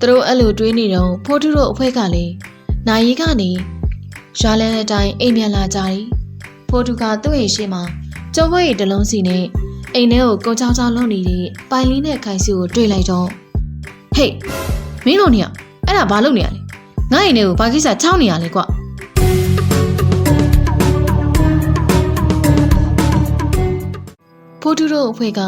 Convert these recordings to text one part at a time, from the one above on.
သူတို့အဲ့လိုတွေးနေတော့ဖိုးထုတို့အဖွဲ့ကလည်းနိုင်ရီကနေရွာလန်းတဲ့အတိုင်းအိမ်ပြန်လာကြတယ်ဖိုးထုကသူ့ရဲ့ရှေ့မှာကျော်ဘွဲ့ရီတစ်လုံးစီနဲ့အိမ်ထဲကိုကုန်းချောင်းချောင်းလုံးနေတဲ့ပိုင်လေးနဲ့ခိုင်စုကိုတွေ့လိုက်တော့ဟေးမင်းတို့နေရအဲ့ဒါဘာလုပ်နေရလဲငါ့အိမ်ထဲကိုဘာကိစ္စချောင်းနေရလဲကွဖိုးထုတို့အဖွဲ့က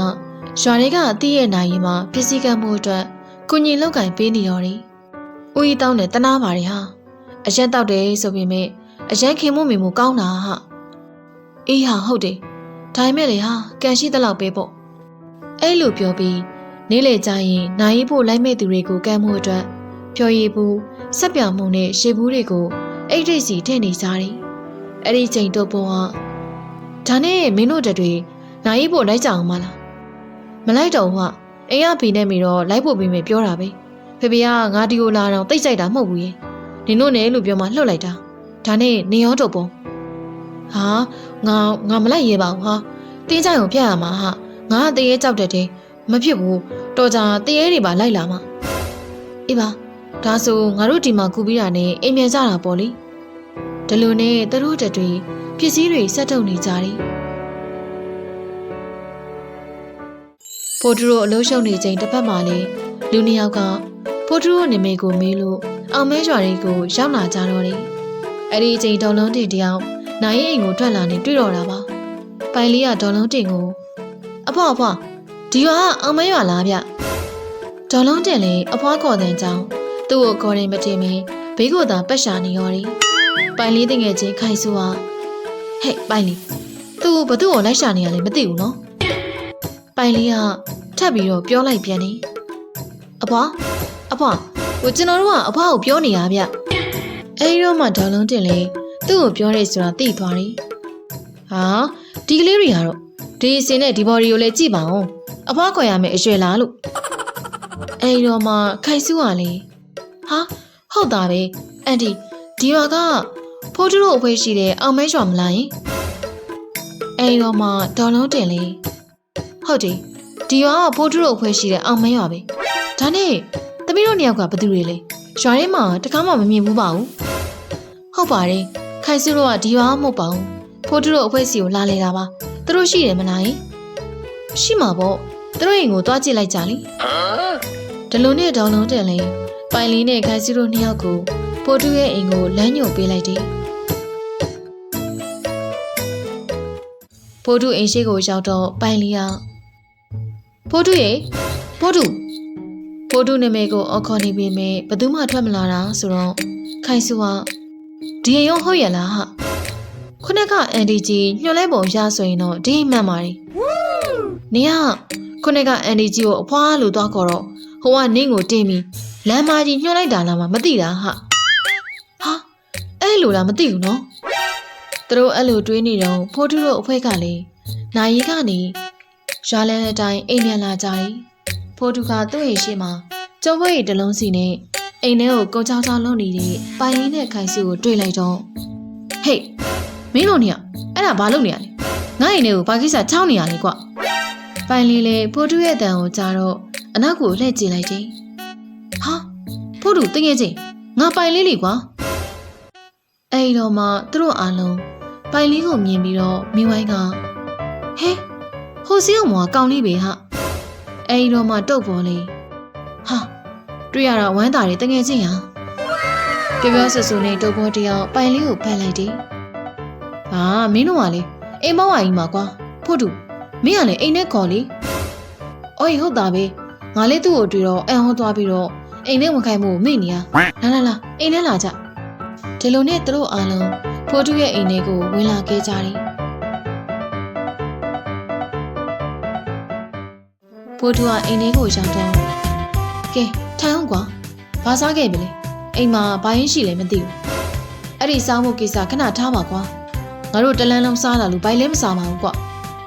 ရွာတွေကအတိရဲ့နိုင်ရင်မှာပစ္စည်းကမှုအတွက် ကုညီလောက်ကင်ပေးနေတော့တယ်။ဦးကြီးတောင်းတယ်တနာပါတယ်ဟာ။အရက်တောက်တယ်ဆိုပေမဲ့အရက်ခင်မှုမိမှုကောင်းတာဟာ။အေးဟာဟုတ်တယ်။ဒါပေမဲ့လေဟာကန်ရှိတဲ့လောက်ပဲပေါ့။အဲ့လိုပြောပြီးနေလေကြရင်နိုင်ရီဖို့လိုက်မဲ့သူတွေကိုကမ်းမှုအတွက်ဖြော်ရည်ဘူးဆက်ပြောင်မှုနဲ့ရှေဘူးတွေကိုအိတ်ဒိတ်စီထည့်နေကြတယ်။အဲ့ဒီချိန်တော့ပေါ်ဟာဒါနဲ့မင်းတို့တတွေနိုင်ရီဖို့လိုက်ကြအောင်မလား။မလိုက်တော့ဟာ အိမ်ကဘီနဲ့မီတော့လိုက်ဖို့ပြီးမယ်ပြောတာပဲဖေဖေကငါဒီကိုလာတော့တိတ်ကြိုက်တာမဟုတ်ဘူးရေနင်တို့နဲ့လို့ပြောမှလှုပ်လိုက်တာဒါနဲ့နေရောတော့ပုံဟာငါငါမလိုက်ရဲပါဘူးဟာတင်းကြိုင်ကိုဖျက်ရမှာဟာငါကတရေကြောက်တဲ့တဲ့မဖြစ်ဘူးတော်ကြတရေတွေပါလိုက်လာမှာအေးပါဒါဆိုငါတို့ဒီမှာကူပြီးတာနဲ့အိမ်မြန်ကြတာပေါ့လေဒီလိုနဲ့သူတို့တတွေပစ္စည်းတွေဆက်ထုတ်နေကြတယ် ဖိုးတူတို့အလုံးရှုံနေချိန်တစ်ဖက်မှာလေလူနှစ်ယောက်ကဖိုးတူတို့နာမည်ကိုမေးလို့အောင်မဲရွာတွေကိုရောက်လာကြတော့တယ်။အဲ့ဒီအချိန်ဒေါ်လုံးတင်တယောက်နိုင်ရင်အိမ်ကိုထွက်လာနေတွေ့တော့တာပါ။ပိုင်လေးကဒေါ်လုံးတင်ကိုအဖွားအဖွားဒီရွာကအောင်မဲရွာလားဗျ။ဒေါ်လုံးတင်လေအဖွားခေါ်တဲ့ကြောင်းသူ့ကိုခေါ်ရင်မတင်မင်းဘေးကိုသာပတ်ရှာနေရောတယ်။ပိုင်လေးတငယ်ချင်းခိုင်ဆူဟာဟဲ့ပိုင်လေးသူ့ဘသူ့ကိုလိုက်ရှာနေရလဲမသိဘူးနော်။ ပိုင်လေးကထပ်ပြီးတော့ပြောလိုက်ပြန်တယ်။အဖွားအဖွားဟိုကျွန်တော်တို့ကအဖွားကိုပြောနေရဗျ။အဲဒီတော့မှဒေါ်လုံးတင်လေသူ့ကိုပြောရဲဆိုတာသိသွားတယ်။ဟာဒီကလေးတွေကတော့ဒီအစင်နဲ့ဒီဘော်ဒီကိုလည်းကြည့်ပါဦး။အဖွားခေါ်ရမယ်အရွယ်လားလို့။အဲဒီတော့မှခိုင်စုကလေဟာဟုတ်တာပဲအန်တီဒီရွာကဖိုးတူတို့အဖွဲရှိတဲ့အောင်မဲရွာမလားယင်။အဲဒီတော့မှဒေါ်လုံးတင်လေ ဟုတ်တယ်ဒီရွာကဖိုးတူတို့အဖွဲရှိတဲ့အောင်မဲရွာပဲ။ဒါနဲ့သမီးတို့နှစ်ယောက်ကဘယ်သူတွေလဲ။ရွာထဲမှာတခါမှမမြင်ဘူးပါဘူး။ဟုတ်ပါတယ်။ခိုင်စုတို့ကဒီရွာမဟုတ်ပါဘူး။ဖိုးတူတို့အဖွဲစီကိုလာလေတာပါ။သူတို့ရှိတယ်မလားယင်။ရှိမှာပေါ့။သူတို့အိမ်ကိုတွားကြည့်လိုက်ကြလေ။ဒလုံနဲ့ဒေါင်းလုံးတင်လေပိုင်လီနဲ့ခိုင်စုတို့နှစ်ယောက်ကိုဖိုးတူရဲ့အိမ်ကိုလမ်းညွှန်ပေးလိုက်တယ်။ဖိုးတူအိမ်ရှိကိုရောက်တော့ပိုင်လီက ဖိုးတူရေဖိုးတူဖိုးတူနာမည်ကိုအော်ခေါ်နေပေမဲ့ဘယ်သူမှထွက်မလာတာဆိုတော့ခိုင်စုကဒီရင်ရောဟုတ်ရလားဟာခုနကအန်ဒီကြီးညှို့လဲပုံရဆိုရင်တော့ဒီမှန်ပါတယ်နေကခုနကအန်ဒီကြီးကိုအဖွားလို့သွားခေါ်တော့ဟိုကနင်းကိုတင်းပြီးလမ်းမကြီးညှို့လိုက်တာလားမမသိတာဟာဟာအဲ့လိုလားမသိဘူးနော်သူတို့အဲ့လိုတွေးနေတော့ဖိုးတူတို့အဖွဲကလေနိုင်ရီကနေ ရွာလန်းတဲ့အတိုင်းအိမ်ပြန်လာကြတယ်ဖိုးတူကသူ့ရဲ့ရှေ့မှာကျော်ဘွဲ့ရီတစ်လုံးစီနဲ့အိမ်ထဲကိုကုန်းချောင်းချောင်းလုံးနေတဲ့ပိုင်လေးနဲ့ခိုင်စုကိုတွေ့လိုက်တော့ဟေးမင်းတို့နေရအဲ့ဒါဘာလုပ်နေရလဲငါ့အိမ်ထဲကိုဘာကိစ္စချောင်းနေရလဲကွပိုင်လေးလေဖိုးတူရဲ့တန်ကိုကြားတော့အနောက်ကိုလှည့်ကြည့်လိုက်တယ်ဟာဖိုးတူတငယ်ချင်းငါပိုင်လေးလေကွာအဲ့ဒီတော့မှသူတို့အားလုံးပိုင်လေးကိုမြင်ပြီးတော့မိဝိုင်းကဟဲ ဟိုစီအောင်မောကောင်းလေးပဲဟာအဲ့ဒီတော့မှတုတ်ပေါ်လေဟာတွေ့ရတာဝမ်းသာတယ်တငယ်ချင်းဟာပြောပြောဆူဆူနဲ့တုတ်ပေါ်တယောက်ပိုင်လေးကိုဖက်လိုက်တယ်ဟာမင်းတို့ကလေအိမ်မောင်းဝါကြီးမှာကွာဖို့တူမင်းကလည်းအိမ်နဲ့ခေါ်လေအော်ဟုတ်တာပဲငါလေးသူ့ကိုတွေ့တော့အံဟောသွားပြီးတော့အိမ်နဲ့ဝင်ခိုင်းမှုကိုမေ့နေရလာလာလာအိမ်နဲ့လာကြဒီလိုနဲ့သူတို့အားလုံးဖိုးတူရဲ့အိမ်ထဲကိုဝင်လာခဲ့ကြတယ် ဖိုးတူကအိမ်ထဲကိုရောက်တော့ကဲထိုင်အောင်ကွာဘာစားခဲ့ပြီလဲအိမ်မှာဘာရင်းရှိလဲမသိဘူးအဲ့ဒီစားဖို့ကိစ္စခဏထားပါကွာငါတို့တလန်းလုံးစားလာလို့ဘိုင်လဲမစားပါဘူးကွာ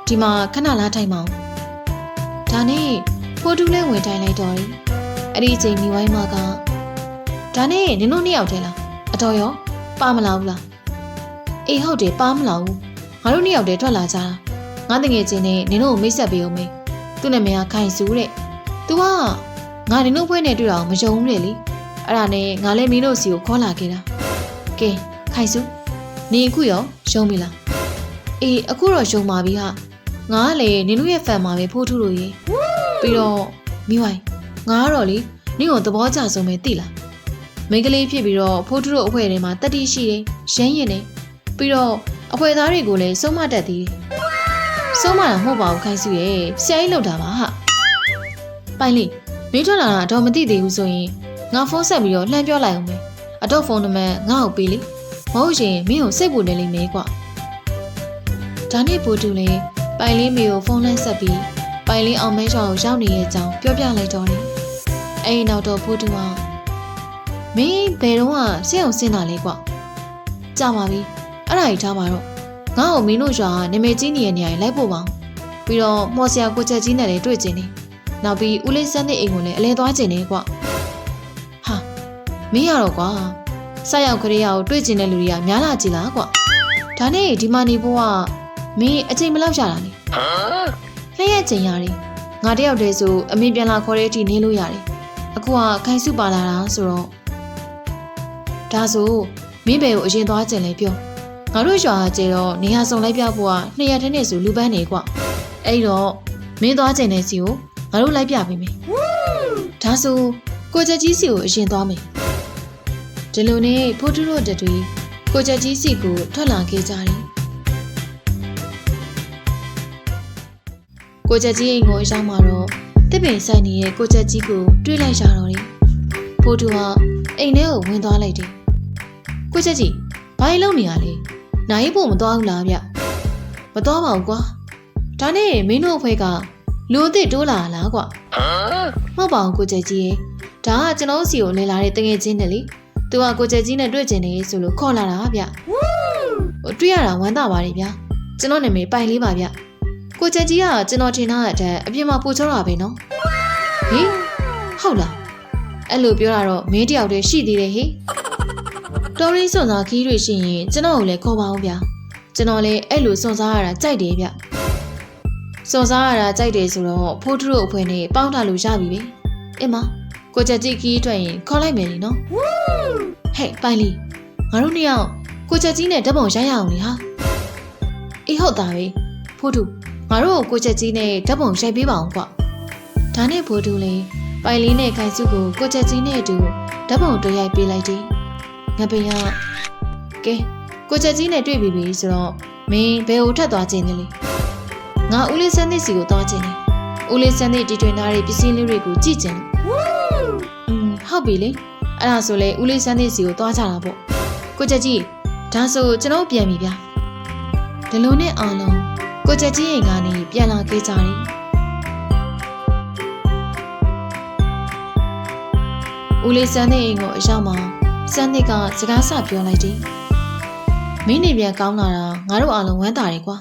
ဒီမှာခဏလားထိုင်ပါအောင်ဒါနဲ့ဖိုးတူလည်းဝင်ထိုင်လိုက်တော့တယ်အဲ့ဒီအချိန်မိဝိုင်းမကဒါနဲ့နင်တို့နှစ်ယောက်တည်းလားအတော်ရောပါမလာဘူးလားအေးဟုတ်တယ်ပါမလာဘူးငါတို့နှစ်ယောက်တည်းထွက်လာကြတာငါတငယ်ချင်းနဲ့နင်တို့ကိုမိတ်ဆက်ပေးအောင်မေး သူ့နာမည်ကခိုင်စုတဲ့။ तू ကငါဒီလိုဖွဲနဲ့တွေ့တာကိုမယုံဘူးလေလေအဲ့ဒါနဲ့ငါလည်းမင်းတို့စီကိုခေါ်လာခဲ့တာကဲခိုင်စုနေအခုရောရှုံးပြီလားအေးအခုတော့ရှုံးပါပြီဟာငါကလည်းနင်တို့ရဲ့ဖန်မှာပဲဖိုးထုလို့ရေပြီးတော့မိဝိုင်ငါကတော့လေနင့်ကိုသဘောကျဆုံးပဲသိလားမိန်းကလေးဖြစ်ပြီးတော့ဖိုးထုတို့အဖွဲထဲမှာတတိရှိတယ်ရမ်းရင်တယ်ပြီးတော့အဖွဲသားတွေကိုလည်းစုံမတတ်သေးတယ် စုံမတာမဟုတ်ပါဘူးခိုင်စုရဲ့ဆရာကြီးလောက်တာပါဟာပိုင်လေးမင်းထွက်လာတာတော့မသိသေးဘူးဆိုရင်ငါဖုန်းဆက်ပြီးတော့လှမ်းပြောလိုက်အောင်မယ်အတော့ဖုန်းနံပါတ်ငါ့ကိုပေးလေမဟုတ်ရင်မင်းကိုစိတ်ပူနေလိမ့်မယ်ကွာဒါနဲ့ပို့တူလေပိုင်လေးမေကိုဖုန်းလန်းဆက်ပြီးပိုင်လေးအောင်မဲချောင်းကိုရောက်နေရဲ့အကြောင်းပြောပြလိုက်တော့တယ်အဲ့ဒီနောက်တော့ပို့တူကမင်းဘယ်တော့မှစိတ်အောင်စင်းတာလဲကွာကြာပါပြီအဲ့ဒါကြီးထားပါတော့ ငါ့ကိုမင်းတို့ရွာကနာမည်ကြီးနေတဲ့နေရာကြီးလိုက်ပို့ပါအောင်ပြီးတော့မော်ဆရာကိုချက်ကြီးနဲ့လည်းတွေ့ကျင်နေနောက်ပြီးဦးလေးစန်းတဲ့အိမ်ကိုလည်းအလဲသွားကျင်နေကွာဟာမင်းရတော့ကွာဆက်ရောက်ခရီးယာကိုတွေ့ကျင်တဲ့လူတွေကများလာကြည်လားကွာဒါနဲ့ဒီမှာနေဖို့ကမင်းအချိန်မလောက်ရတာလေလျှက်ရက်ချိန်ရတယ်ငါတယောက်တည်းဆိုအမေပြန်လာခေါ်တဲ့အထိနေလို့ရတယ်အခုကခိုင်စုပါလာတာဆိုတော့ဒါဆိုမင်းဘယ်ကိုအရင်သွားကျင်လဲပြော ငါတို့ရွာကကျေတော့နေရာစုံလိုက်ပြဖို့ကနှစ်ရက်တည်းနဲ့ဆိုလူပန်းနေကွာအဲ့တော့မင်းသွားကျင်တဲ့စီကိုငါတို့လိုက်ပြပေးမယ်ဒါဆိုကိုချက်ကြီးစီကိုအရင်သွားမယ်ဒီလိုနဲ့ဖိုးထုတို့တတွေကိုချက်ကြီးစီကိုထွက်လာခဲ့ကြတယ်ကိုချက်ကြီးအိမ်ကိုရောက်မှာတော့တစ်ပင်ဆိုင်နေတဲ့ကိုချက်ကြီးကိုတွေ့လိုက်ရတော့တယ်ဖိုးထုကအိမ်ထဲကိုဝင်သွားလိုက်တယ်ကိုချက်ကြီးဘာလို့လုပ်နေရလဲ နိုင်ဖို့မသွားဘူးလားဗျမသွားပါဘူးကွာဒါနဲ့မင်းတို့အဖွဲ့ကလူအစ်စ်တိုးလာလားကွာမဟုတ်ပါဘူးကိုချက်ကြီးရေဒါကကျွန်တော်တို့စီကိုလဲလာတဲ့တငယ်ချင်းတယ်လေသူကကိုချက်ကြီးနဲ့တွေ့ကျင်နေဆိုလို့ခေါ်လာတာဗျဟိုတွေ့ရတာဝမ်းသာပါတယ်ဗျာကျွန်တော်နာမည်ပိုင်လေးပါဗျကိုချက်ကြီးကကျွန်တော်ထင်ထားတဲ့အထက်အပြင်မှာပူချောတာပဲနော်ဟေးဟုတ်လားအဲ့လိုပြောတာတော့မင်းတယောက်တည်းရှိသေးတယ်ဟေး တော်ရင်းစွန်စားခီးတွေရှိရင်ကျွန်တော်ကိုလည်းခေါ်ပါအောင်ဗျာကျွန်တော်လည်းအဲ့လိုစွန်စားရတာကြိုက်တယ်ဗျစွန်စားရတာကြိုက်တယ်ဆိုတော့ဖိုးထရို့အဖွဲနဲ့ပေါင်းထားလို့ရပြီပဲအင်းမကိုချက်ကြီးခီးထွက်ရင်ခေါ်လိုက်မယ်လीနော်ဟဲ့ပိုင်လီငါတို့နှစ်ယောက်ကိုချက်ကြီးနဲ့ဓာတ်ပုံရိုက်ရအောင်လीဟာအေးဟုတ်တာပဲဖိုးထူငါတို့ကိုကိုချက်ကြီးနဲ့ဓာတ်ပုံရိုက်ပေးပါအောင်ကွာဒါနဲ့ဖိုးထူလေးပိုင်လီနဲ့ခိုင်စုကိုကိုချက်ကြီးနဲ့အတူဓာတ်ပုံတွေ့ရိုက်ပေးလိုက်တယ် ငါပင်ကကဲကိုချက်ကြီးနဲ့တွေ့ပြီပြီဆိုတော့မင်းဘယ်ကိုထပ်သွားခြင်းလဲလေငါဦးလေးစန်းသစ်စီကိုသွားခြင်းလေဦးလေးစန်းသစ်တီထွင်ထားတဲ့ပစ္စည်းလေးတွေကိုကြည့်ခြင်းอืมဟုတ်ပြီလေအဲ့ဒါဆိုလေဦးလေးစန်းသစ်စီကိုသွားကြတာပေါ့ကိုချက်ကြီးဒါဆိုကျွန်တော်ပြန်ပြီဗျာဒီလိုနဲ့အောင်လုံးကိုချက်ကြီးရင်ကနေပြန်လာခဲ့ကြတယ်ဦးလေးစန်းသစ်အိမ်ကိုအရောက်မှာ စန်းသစ်ကစကားဆပြောလိုက်တယ်မင်းနေပြန်ကောင်းလာတာငါတို့အားလုံးဝမ်းသာတယ်ကွာ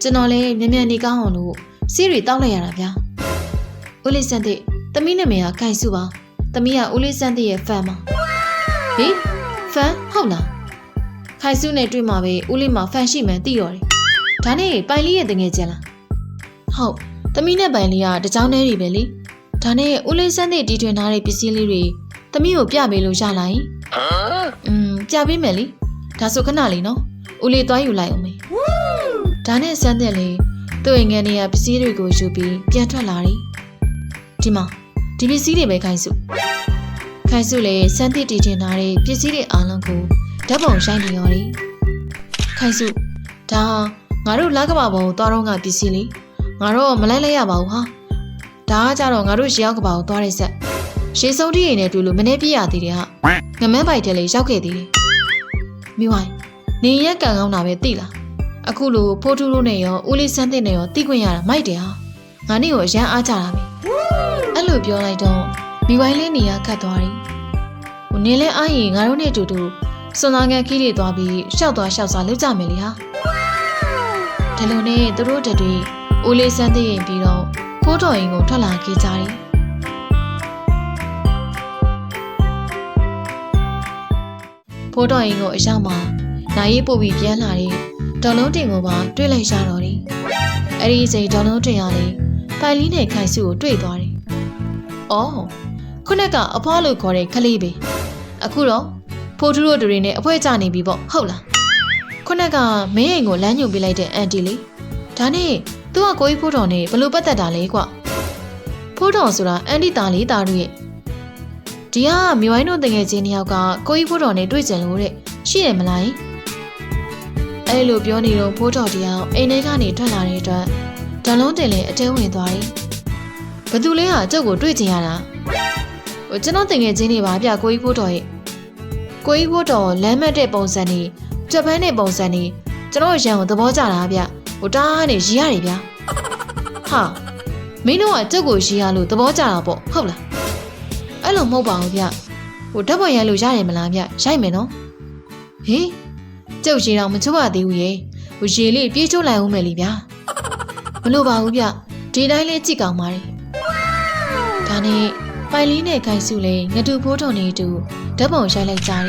ကျွန်တော်လည်းမြန်မြန်နေကောင်းအောင်လို့စီးရီတောက်လိုက်ရတာဗျာဦးလေးစန်းသစ်သမီးနာမည်ကခိုင်စုပါသမီးကဦးလေးစန်းသစ်ရဲ့ဖန်ပါဟေးဖန်ဟုတ်လားခိုင်စုနဲ့တွေ့မှာပဲဦးလေးမှာဖန်ရှိမှန်းသိတော့တယ်ဒါနဲ့ပိုင်လေးရဲ့တငယ်ချင်းလားဟုတ်သမီးနဲ့ပိုင်လေးကတကြောင်တည်းတွေပဲလေဒါနဲ့ဦးလေးစန်းသစ်တီထွင်ထားတဲ့ပစ္စည်းလေးတွေ သမီးကိုပြပေးလို့ရလာရင်อืมပြပေးမယ်လေဒါဆိုခဏလေးနော်ဦးလေးသွားယူလိုက်အောင်မေဒါနဲ့စန်းသစ်လေးသူ့အိမ်ငယ်နေရပစ္စည်းတွေကိုယူပြီးပြန်ထွက်လာတယ်ဒီမှာဒီပစ္စည်းတွေပဲခိုင်းစုခိုင်းစုလည်းစန်းသစ်တီထွင်ထားတဲ့ပစ္စည်းတွေအားလုံးကိုဓာတ်ပုံရိုက်နေရောတယ်ခိုင်းစုဒါငါတို့လက်ကဘာဘောကိုသွားတော့ကပစ္စည်းလေးငါတော့မလိုက်လိုက်ရပါဘူးဟာဒါကကြတော့ငါတို့ရေရောက်ကဘာကိုသွားတဲ့ဆက် ရှေးစုံတီးရိမ်နဲ့တွေ့လို့မနေပြရသေးတယ်ဟာငမန်းပိုက်ထဲလေးရောက်ခဲ့သေးတယ်မိဝိုင်းနေရက်ကန်ကောင်းတာပဲသိလားအခုလိုဖိုးထူးတို့နဲ့ရောဦးလေးစန်းတဲ့နဲ့ရောတီးခွင့်ရတာမိုက်တယ်ဟာငါနေ့ကိုအရန်အားကြတာပဲအဲ့လိုပြောလိုက်တော့မိဝိုင်းလေးနေရခတ်သွားတယ်ဟိုနေလဲအားရင်ငါတို့နဲ့အတူတူစွန်သားငန်းခီးတွေသွားပြီးရှောက်သွားရှောက်စားလုပ်ကြမယ်လေဟာဒီလိုနဲ့သူတို့တတွေဦးလေးစန်းတဲ့ရင်ပြီးတော့ဖိုးတော်ရင်ကိုထွက်လာခဲ့ကြတယ် ဖိုးတော်ရင်ကိုအရောက်မှာနိုင်ရေးပို့ပြီးပြန်လာတဲ့ဒေါ်လုံးတင်ကိုပါတွေ့လိုက်ရတော့တယ်။အဲ့ဒီအချိန်ဒေါ်လုံးတင်ရလေပိုင်လီနဲ့ခိုင်စုကိုတွေ့သွားတယ်။။အော်ခုနကအဖွားလို့ခေါ်တဲ့ခလေးပဲ။အခုတော့ဖိုးထူးတို့တွေနဲ့အဖွဲကြနေပြီပေါ့ဟုတ်လား။ခုနကမင်းအိမ်ကိုလမ်းညွှန်ပေးလိုက်တဲ့အန်တီလေး။ဒါနဲ့သူကကိုကြီးဖိုးတော်နဲ့ဘလို့ပတ်သက်တာလဲကွ။ဖိုးတော်ဆိုတာအန်တီသားလေးသားတို့ရဲ့ ဒီကမြို့ဝိုင်းတို့တငယ်ချင်းတယောက်ကကိုကြီးဖိုးတော်နဲ့တွေ့ကြလို့တဲ့ရှိတယ်မလားယင်။အဲ့လိုပြောနေတော့ဖိုးတော်တယောက်အိမ်ထဲကနေထွက်လာတဲ့အတွက်ဓာလုံးတင်လေအတဲဝင်သွားတယ်။ဘသူလဲဟာကျုပ်ကိုတွေ့ကြရတာ။ဟိုကျွန်တော်တငယ်ချင်းတွေပါဗျကိုကြီးဖိုးတော်ရဲ့ကိုကြီးဖိုးတော်လမ်းမတ်တဲ့ပုံစံနေကြက်ပန်းတဲ့ပုံစံနေကျွန်တော်ရန်ကိုသဘောကျတာဗျ။ဟိုတားနဲ့ရီရတယ်ဗျာ။ဟာမင်းတို့ကကျုပ်ကိုရီရလို့သဘောကျတာပေါ့ဟုတ်လား။ အဲ့လိုမဟုတ်ပါဘူးဗျ။ဟိုဓာတ်ပေါ်ရိုက်လို့ရတယ်မလားဗျ။ရိုက်မယ်နော်။ဟေးကျုပ်ရီတော့မချိုးပါသေးဘူးရေ။ဟိုရေလေးပြေးချိုးလိုက်အောင်မယ်လीဗျာ။မလို့ပါဘူးဗျ။ဒီတိုင်းလေးကြည့်ကောင်းပါ रे ။ဒါနဲ့ပိုင်လေးနဲ့ခိုင်စုလေးငတူဖိုးထုံနေတူဓာတ်ပုံရိုက်လိုက်ကြတယ်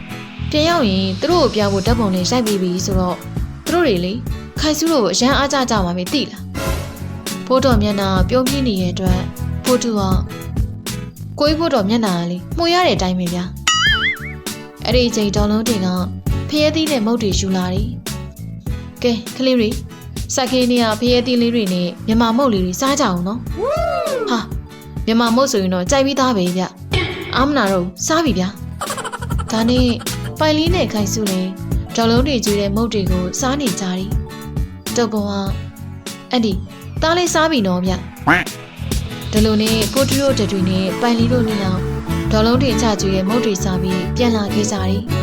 ။ပြန်ရောက်ရင်သူတို့ကိုပြဖို့ဓာတ်ပုံလေးရိုက်ပြီးပြီဆိုတော့သူတို့တွေလေခိုင်စုတို့ကိုအရန်အားကြကြမှာပဲသိလား။ဖိုးတော်မျက်နှာပြုံးပြင်းနေတဲ့အတွက်ဖိုးတူက ကိုကြီးဖိုးတော်မျက်နှာကလေမှုရတဲ့အတိုင်းပဲဗျာ။အဲ့ဒီအချိန်တော်လုံးတင်ကဖျဲသီးနဲ့မုတ်တွေယူလာတယ်။ကဲကလေးတွေစက်ခေးနေရဖျဲသီးလေးတွေနဲ့မြန်မာမုတ်လေးတွေစားကြအောင်နော်။ဟာမြန်မာမုတ်ဆိုရင်တော့ကြိုက်ပြီးသားပဲဗျ။အာမနာတော့စားပြီဗျာ။ဒါနဲ့ပိုင်လေးနဲ့ခိုင်စုလေးဒေါ်လုံးတွေကျွေးတဲ့မုတ်တွေကိုစားနေကြတယ်။တုတ်ပေါ်ကအဲ့ဒီသားလေးစားပြီနော်ဗျ။ ဒီလိုနဲ့ဖိုတူရိုတတွေနဲ့ပိုင်လေးတို့နှစ်ယောက်ဒေါ်လုံးတွေချကျွေးတဲ့မုတ်တွေစားပြီးပြန်လာခဲ့ကြတယ်။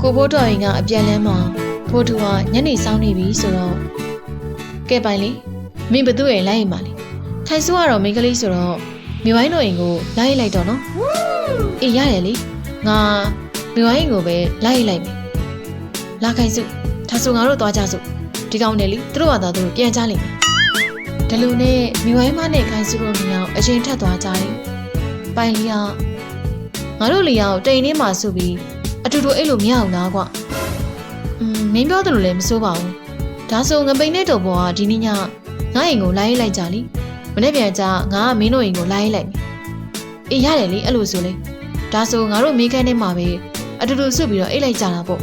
ကိုဘိုးတော်ရင်ကအပြန်လန်းမှာဖိုတူကညနေဆောင်နေပြီဆိုတော့ကဲပိုင်လေးမင်းဘသူ့ရဲ့လိုက်ရင်ပါလေထိုင်ဆိုးကတော့မိန်းကလေးဆိုတော့မိဝိုင်းတော်ရင်ကိုလိုက်လိုက်တော့နော်အေးရတယ်လေငါမိဝိုင်းကိုပဲလိုက်လိုက်မယ်လာခိုင်စုဒါဆိုငါတို့သွားကြစို့ ဒီကောင်နဲ့လေသူတို့ကသာသူတို့ပြန်ကြလိမ့်မယ်ဒီလိုနဲ့မိဝိုင်းမနဲ့ခိုင်စုတို့နှစ်ယောက်အရင်ထက်သွားကြတယ်ပိုင်လီကငါတို့လီယောက်တိန်နေမှာစုပြီးအတူတူအဲ့လိုမရအောင်လားကွอืมမင်းပြောတယ်လို့လည်းမစိုးပါဘူးဒါဆိုငပိန်နဲ့တုံပေါ်ကဒီနေ့ညငါအိမ်ကိုလိုက်လိုက်ကြလीမနေ့ပြန်ကြငါကမင်းတို့အိမ်ကိုလိုက်လိုက်မယ်အေးရတယ်လေအဲ့လိုဆိုလေဒါဆိုငါတို့မိခန်းထဲမှာပဲအတူတူဆွပြီးတော့အိတ်လိုက်ကြတာပေါ့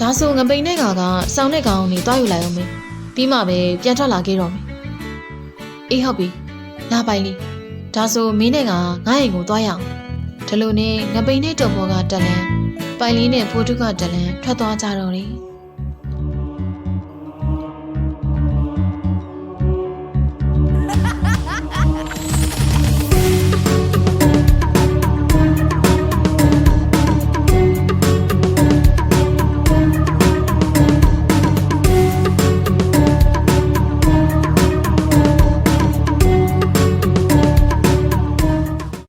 ဒါဆိုငပိန်နဲ့ကကစောင်းတဲ့ကောင်ကိုတွားယူလိုက်အောင်မေးပြီးမှပဲပြန်ထွက်လာခဲ့တော့မယ်အေးဟုတ်ပြီလာပိုင်လေးဒါဆိုမင်းနဲ့ကငါအိမ်ကိုတွားရအောင်ဒီလိုနဲ့ငပိန်နဲ့တုံပေါ်ကတက်လန်ပိုင်လေးနဲ့ဖိုးတုကတက်လန်ထွက်သွားကြတော့တယ်